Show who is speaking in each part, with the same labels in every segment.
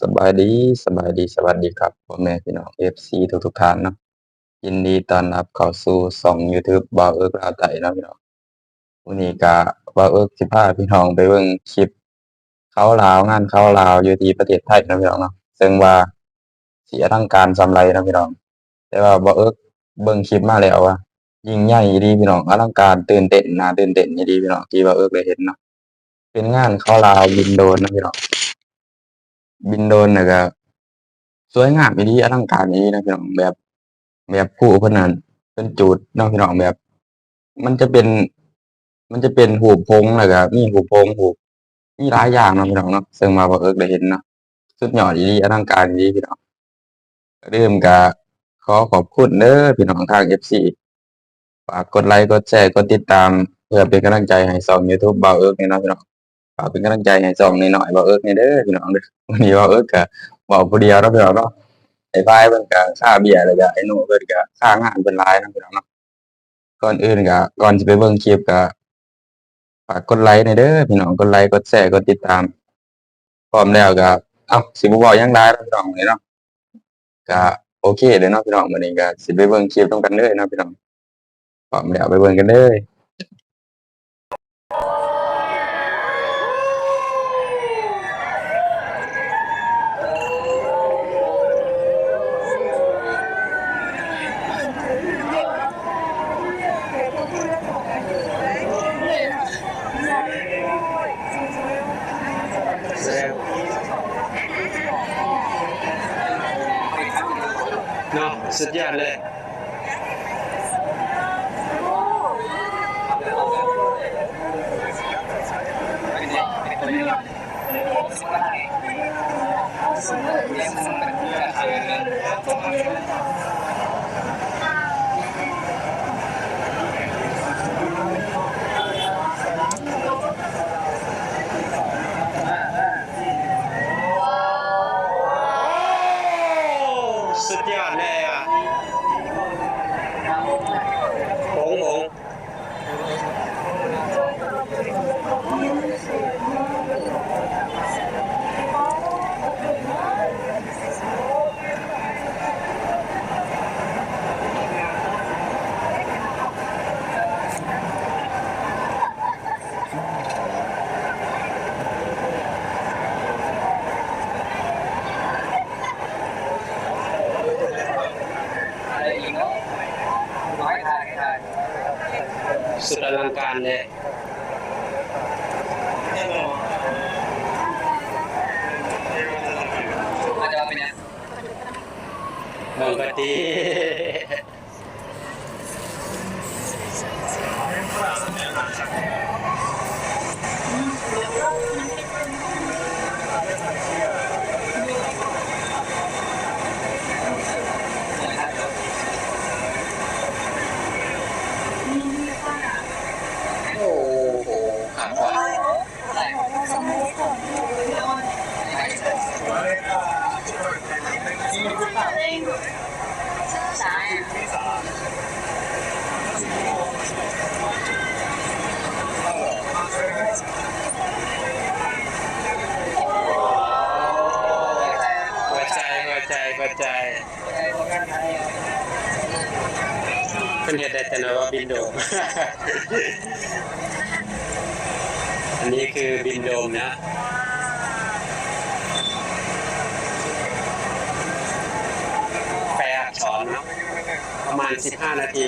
Speaker 1: สบายดีสบายดีสวัสดีครับพ่อแม่พี่น้อง FC ทุกทุกท่านเนาะยินดีต้อนรับเข้าสู่ช่อง YouTube บ่าวเอิกลาวไตเนาะพี่น้องวันนี้ก็บ่าวเอิกสิพาพี่น้องไปเบิ่งคลิปเขาลาวงานเขาลาวอยู่ที่ประเทศไทยเนาะพี่น้องเนาะซึ่งว่าเสิอลังการสำไรเนาะพี่น้อง แต่ว่าบ่าวเอิกเบิ่งคลิปมาแล้วว่ายิ่งใหญ่อีหลีพี่น้องอลังการตื่นเต้นนาตื่นเต้นอีหลีพี่น้องที่บ่าวเอิกได้เห็นเนาะเป็นงานเขาลาวบินโดนเนาะพี่น้อง บินโดรนน่ะก็สวยงามอีหลีอลังการอีหลีนะพี่น้องแบบ แบบผู้พนันเพิ่นจูดเนาะพี่น้องแบบ มันจะเป็น มันจะเป็นรูปหงส์แล้วก็มีรูปหงส์รูมีหลายอย่างนะพี่น้องเนาะซึ่งว่าบ่เอิกได้เห็นเนาะสุดยอดอีหลีอลังการอีหลีพี่น้องก่อนอื่นก็ขอขอบคุณเด้อพี่น้องทาง FC ฝากกดไลค์กดแชร์กดติดตาม เพื่อเป็นกำลังใจให้ช่อง YouTube บ่าวเอิกนี่เนาะพี่น้องากเป็นกำลังใจให้ช่องน้อยๆบ่าวเอิกนี่เด้อพี่น้องเด้อวันนี้บ่าวเอิกก็เว้าผู้เดียวเนาะพี่น้องเนาะไอ้พายเพิ่นก็ค่าเบียร์แล้วก็ไอ้หนูเพิ่นก็ค่างานเพิ่นหลายนะพี่น้องเนาะก่อนอื่นก็ก่อนสิไปเบิ่งคลิปก็ฝากกดไลค์หน่อยเด้อพี่น้องกดไลค์กดแชร์กดติดตามพร้อมแล้วก็เอ้าสิบ่เว้าหยังหลายเนาะพี่น้องมื้อนี้เนาะก็โอเคเด้อเนาะพี่น้องมื้อนี้ก็สิไปเบิ่งคลิปนำกันเลยเนาะพี่น้องพร้อมแล้วไปเบิ่งกันเลย
Speaker 2: เนาะ สุดยอดเลย สุดยอดเลยอะหงหง สุดอลังการเลย
Speaker 3: อาจจะเป็นยัง
Speaker 2: เมืองกะตี ใจหัวใจเป็นเหตุใดแต่นว่าบินโดม อันนี้คือบินโดมนะแปลอักษรเนะประมาณ15นาที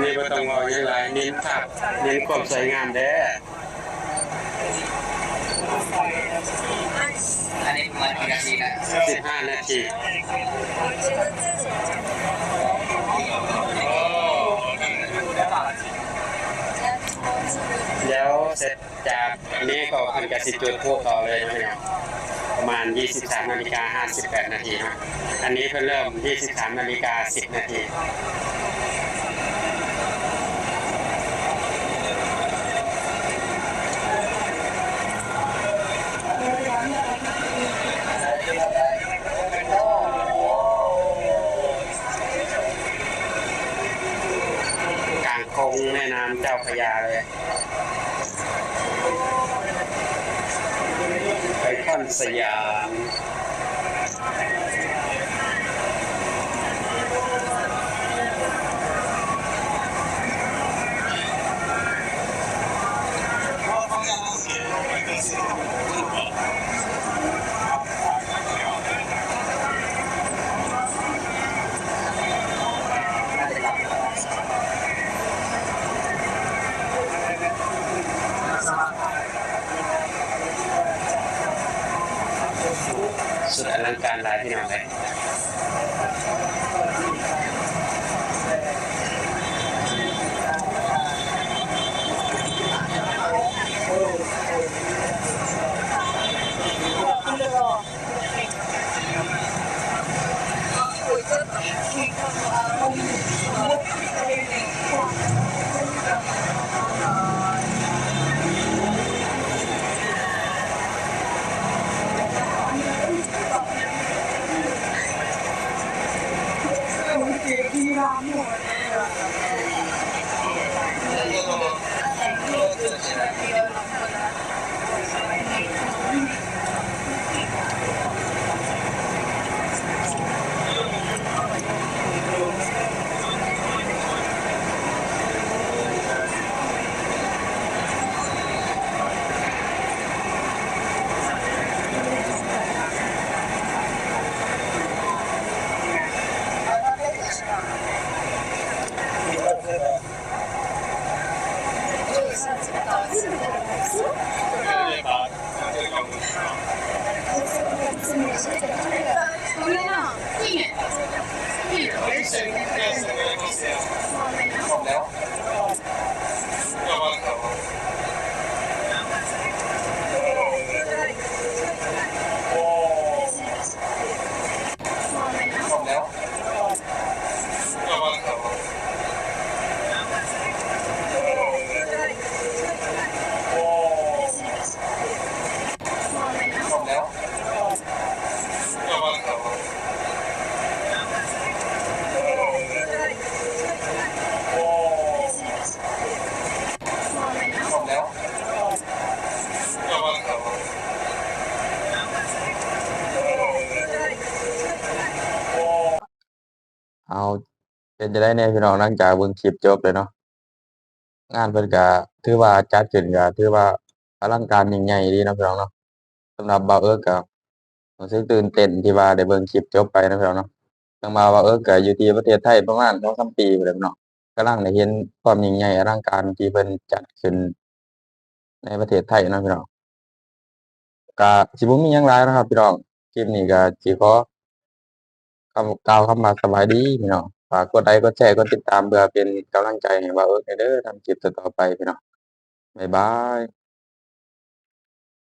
Speaker 2: คลิปนี้ก็ต้องบอกอย่างไรเน้นภาพเน้นความสวยงามเด้อ
Speaker 3: อันนี้ประมาณกี่นาทีนะ
Speaker 2: สิบห้านาทีเดี๋ยวเสร็จจากอันนี้ก็คุณกสิจุดพูดต่อเลยนะพี่น้องประมาณ 23นาฬิกา58นาทีนะอันนี้เพิ่งเริ่ม 23นาฬิกา10นาที กลางคงแม่น้ำเจ้า พระยาเลยไอคอนสยาม งการหลายพี่น้องเลย
Speaker 1: เอา เป็นจะได้แน่พี่น้องหลังจากเบิ่งคลิปจบเลยเนาะงานเพิ่นก็ถือว่าจัดขึ้นก็ถือว่าอลังการยิ่งใหญ่ดีนะพี่น้องเนาะสำหรับบ่าวเอิ้กก็รู้สึกตื่นเต้นที่ว่าได้เบิ่งคลิปจบไปนะพี่น้องเนาะจังว่าบ่าเอิ้กก็อยู่ที่ประเทศไทยประมาณ2-3ปีพู้นและพี่น้องกำลังได้เห็นความยิ่งใหญ่อลังการที่เพิ่นจัดขึ้นในประเทศไทยนะพี่น้องก็สิบ่มีหยังหลายนะครับพี่น้องคลิปนี้ก็สิขอคำกล่าวคำว่าสบายดีพี่น้อง ฝากกดไลค์กดแชร์กดติดตามเพื่อเป็นกำลังใจให้บ่าเออเด้อทำคลิปต่อๆไปพี่น้องบ๊ายบาย